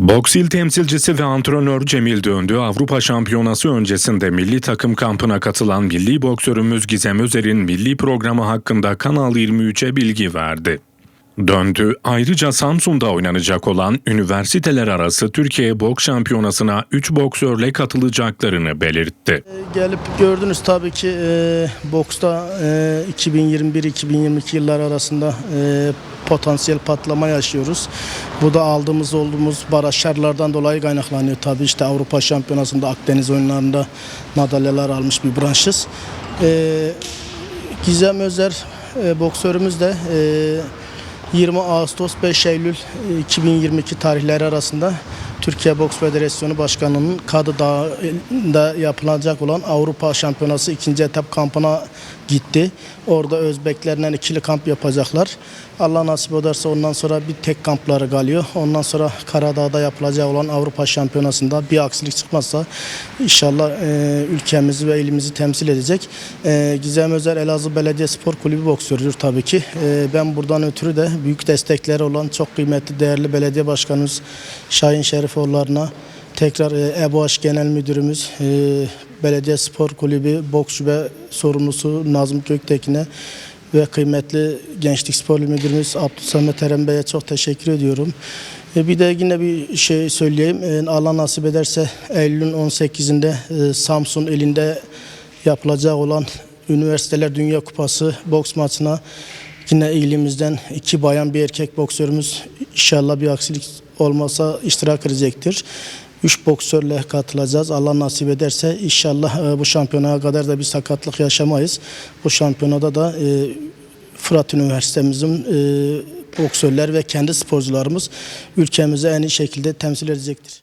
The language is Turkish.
Boks il temsilcisi ve antrenör Cemil Döndü Avrupa Şampiyonası öncesinde milli takım kampına katılan milli boksörümüz Gizem Özer'in milli programı hakkında Kanal 23'e bilgi verdi. Döndü ayrıca Samsun'da oynanacak olan üniversiteler arası Türkiye Boks Şampiyonası'na 3 boksörle katılacaklarını belirtti. Gelip gördünüz tabii ki e, boksta e, 2021-2022 yıllar arasında e, potansiyel patlama yaşıyoruz. Bu da aldığımız olduğumuz başarılardan dolayı kaynaklanıyor. Tabii işte Avrupa Şampiyonası'nda Akdeniz oyunlarında madalyalar almış bir branşız. E, Gizem Özer e, boksörümüz de e, 20 Ağustos 5 Eylül e, 2022 tarihleri arasında Türkiye Boks Federasyonu Başkanı'nın Kadı yapılacak olan Avrupa Şampiyonası ikinci etap kampına gitti. Orada Özbeklerle ikili kamp yapacaklar. Allah nasip ederse ondan sonra bir tek kampları kalıyor. Ondan sonra Karadağ'da yapılacak olan Avrupa Şampiyonası'nda bir aksilik çıkmazsa inşallah e, ülkemizi ve ilimizi temsil edecek. E, Gizem Özer Elazığ Belediye Spor Kulübü boksörüdür tabii ki. E, ben buradan ötürü de büyük destekleri olan çok kıymetli değerli belediye başkanımız Şahin Şerifoğulları'na tekrar e, EBOŞ Genel Müdürümüz, e, Belediye Spor Kulübü Boks Şube Sorumlusu Nazım Göktekin'e ve kıymetli Gençlik Spor Müdürümüz Abdülsamet Eren Bey'e çok teşekkür ediyorum. E, bir de yine bir şey söyleyeyim. E, Allah nasip ederse Eylül'ün 18'inde e, Samsun elinde yapılacak olan Üniversiteler Dünya Kupası boks maçına yine ilimizden iki bayan bir erkek boksörümüz inşallah bir aksilik olmasa iştirak edecektir. Üç boksörle katılacağız. Allah nasip ederse inşallah e, bu şampiyonaya kadar da bir sakatlık yaşamayız. Bu şampiyonada da e, Fırat Üniversitemizin e, boksörler ve kendi sporcularımız ülkemizi en iyi şekilde temsil edecektir.